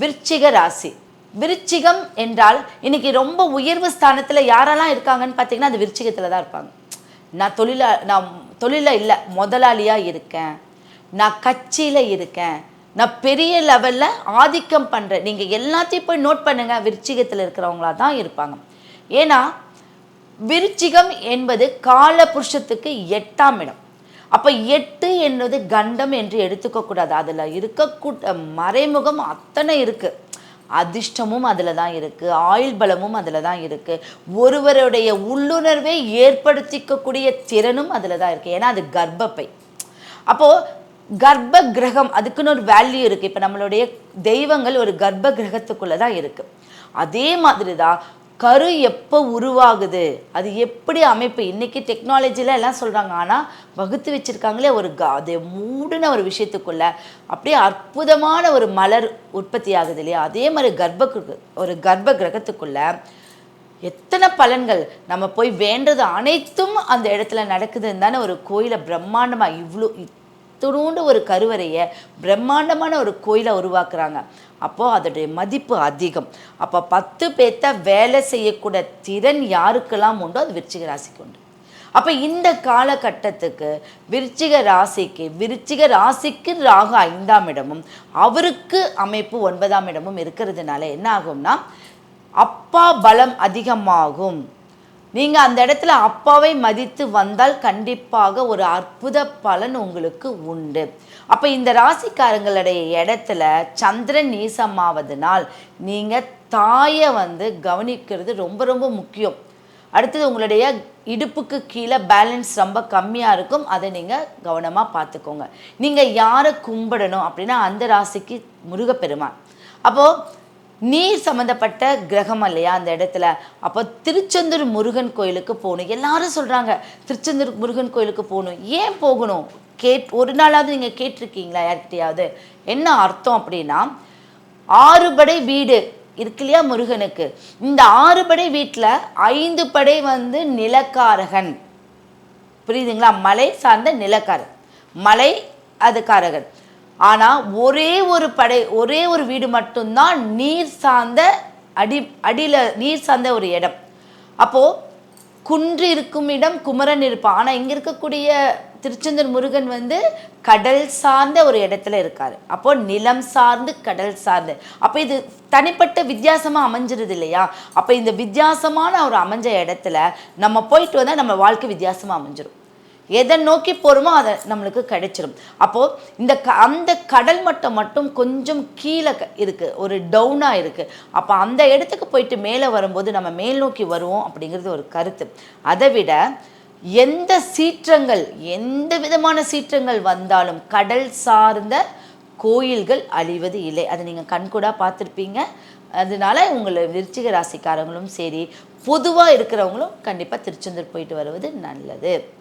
விருச்சிக ராசி. விருச்சிகம் என்றால் இன்னைக்கு ரொம்ப உயர்வு ஸ்தானத்தில் யாரெல்லாம் இருக்காங்கன்னு பார்த்தீங்கன்னா அது விருச்சிகத்தில் தான் இருப்பாங்க. நான் தொழிலா நான் தொழிலில் இல்லை முதலாளியாக இருக்கேன். நான் கட்சியில் இருக்கேன். நான் பெரிய லெவலில் ஆதிக்கம் பண்ணுறேன் நீங்கள் எல்லாத்தையும் போய் நோட் பண்ணுங்கள் விருச்சிகத்தில் இருக்கிறவங்களா தான் இருப்பாங்க. ஏன்னா விருச்சிகம் என்பது கால புருஷத்துக்கு எட்டாம் இடம். அப்போ எட்டு என்பது கண்டம் என்று எடுத்துக்கக்கூடாது அதில் இருக்கக்கூட மறைமுகம் அத்தனை இருக்குது அதிர்ஷ்டமும் அதில் தான் இருக்குது ஆயுள் பலமும் அதில் தான் இருக்குது ஒருவருடைய உள்ளுணர்வை ஏற்படுத்திக்கக்கூடிய திறனும் அதில் தான் இருக்குது ஏன்னா அது கர்ப்பப்பை. அப்போது கர்ப்ப கிரகம் அதுக்குன்னு ஒரு வேல்யூ இருக்குது இப்போ நம்மளுடைய தெய்வங்கள் ஒரு கர்ப்ப கிரகத்துக்குள்ளே தான் இருக்குது அதே மாதிரி தான் கரு எப்போ உருவாகுது? அது எப்படி அமைப்பு? இன்னைக்கு டெக்னாலஜியில் எல்லாம் சொல்கிறாங்க ஆனால் வகுத்து வச்சுருக்காங்களே ஒரு க அதை மூடின ஒரு விஷயத்துக்குள்ள அப்படியே அற்புதமான ஒரு மலர் உற்பத்தி ஆகுது இல்லையா? அதே மாதிரி கர்ப்ப ஒரு கர்ப்ப கிரகத்துக்குள்ள எத்தனை பலன்கள்? நம்ம போய் வேண்டது அனைத்தும் அந்த இடத்துல நடக்குதுன்னு தானே ஒரு கோயிலை பிரம்மாண்டமாக இவ்வளோ இத்துணூண்டு ஒரு கருவறையை பிரம்மாண்டமான ஒரு கோயிலை உருவாக்குறாங்க. அப்போது அதோடைய மதிப்பு அதிகம். அப்போ பத்து பேர்த்த வேலை செய்யக்கூடிய திறன் யாருக்கெல்லாம் உண்டோ அது விருச்சிக ராசிக்கு உண்டு. அப்போ இந்த காலகட்டத்துக்கு விருச்சிக ராசிக்கு விருச்சிக ராசிக்கு ராகு ஐந்தாம் இடமும் அவருக்கு அமைப்பு ஒன்பதாம் இடமும் இருக்கிறதுனால என்ன ஆகும்னா அப்பா பலம் அதிகமாகும். நீங்கள் அந்த இடத்துல அப்பாவை மதித்து வந்தால் கண்டிப்பாக ஒரு அற்புத பலன் உங்களுக்கு உண்டு. அப்போ இந்த ராசிக்காரங்களுடைய இடத்துல சந்திரன் நீசமாவதுனால் நீங்கள் தாயை வந்து கவனிக்கிறது ரொம்ப ரொம்ப முக்கியம். அடுத்தது உங்களுடைய இடுப்புக்கு கீழே பேலன்ஸ் ரொம்ப கம்மியாக இருக்கும். அதை நீங்கள் கவனமாக பார்த்துக்கோங்க. நீங்கள் யாரை கும்பிடணும் அப்படின்னா அந்த ராசிக்கு முருகப்பெருமான். அப்போது நீர் சம்மந்தப்பட்ட கிரகம் இல்லையா அந்த இடத்துல. அப்போ திருச்செந்தூர் முருகன் கோயிலுக்கு போகணும். எல்லாரும் சொல்கிறாங்க திருச்செந்தூர் முருகன் கோயிலுக்கு போகணும். ஏன் போகணும்? கேட் ஒரு நாளாவது நீங்கள் கேட்டிருக்கீங்களா யார்கிட்டயாவது? என்ன அர்த்தம் அப்படின்னா ஆறுபடை வீடு இருக்கு இல்லையா முருகனுக்கு. இந்த ஆறுபடை வீட்டில் ஐந்து படை வந்து நிலக்காரகன். புரியுதுங்களா? மலை சார்ந்த நிலக்காரன். மலை அது காரகன் ஆனால் ஒரே ஒரு படை ஒரே ஒரு வீடு மட்டும்தான் நீர் சார்ந்த அடி அடியில் நீர் சார்ந்த ஒரு இடம். அப்போது குன்று இருக்கும் இடம் குமரன் இருப்பான். ஆனால் இங்கே இருக்கக்கூடிய திருச்செந்தூர் முருகன் வந்து கடல் சார்ந்த ஒரு இடத்துல இருக்கார். அப்போ நிலம் சார்ந்து கடல் சார்ந்து. அப்போ இது தனிப்பட்ட வித்தியாசமாக அமைஞ்சிருது இல்லையா? அப்போ இந்த வித்தியாசமான ஒரு அமைஞ்ச இடத்துல நம்ம போயிட்டு வந்தால் நம்ம வாழ்க்கை வித்தியாசமாக அமைஞ்சிரும். எதை நோக்கி போகிறோமோ அதை நம்மளுக்கு கிடைச்சிடும் அப்போது இந்த க அந்த கடல் மட்டம் மட்டும் கொஞ்சம் கீழே க- ஒரு டவுனாக இருக்குது அப்போ அந்த இடத்துக்கு போயிட்டு மேலே வரும்போது நம்ம மேல் நோக்கி வருவோம் அப்படிங்கிறது ஒரு கருத்து. அதை விட எந்த சீற்றங்கள் எந்த விதமான சீற்றங்கள் வந்தாலும் கடல் சார்ந்த கோயில்கள் அழிவது இல்லை. அதை நீங்கள் கண்கூடாக பார்த்துருப்பீங்க. அதனால உங்களை விருச்சிக ராசிக்காரங்களும் சரி பொதுவாக இருக்கிறவங்களும் கண்டிப்பாக திருச்செந்தூர் போயிட்டு வருவது நல்லது.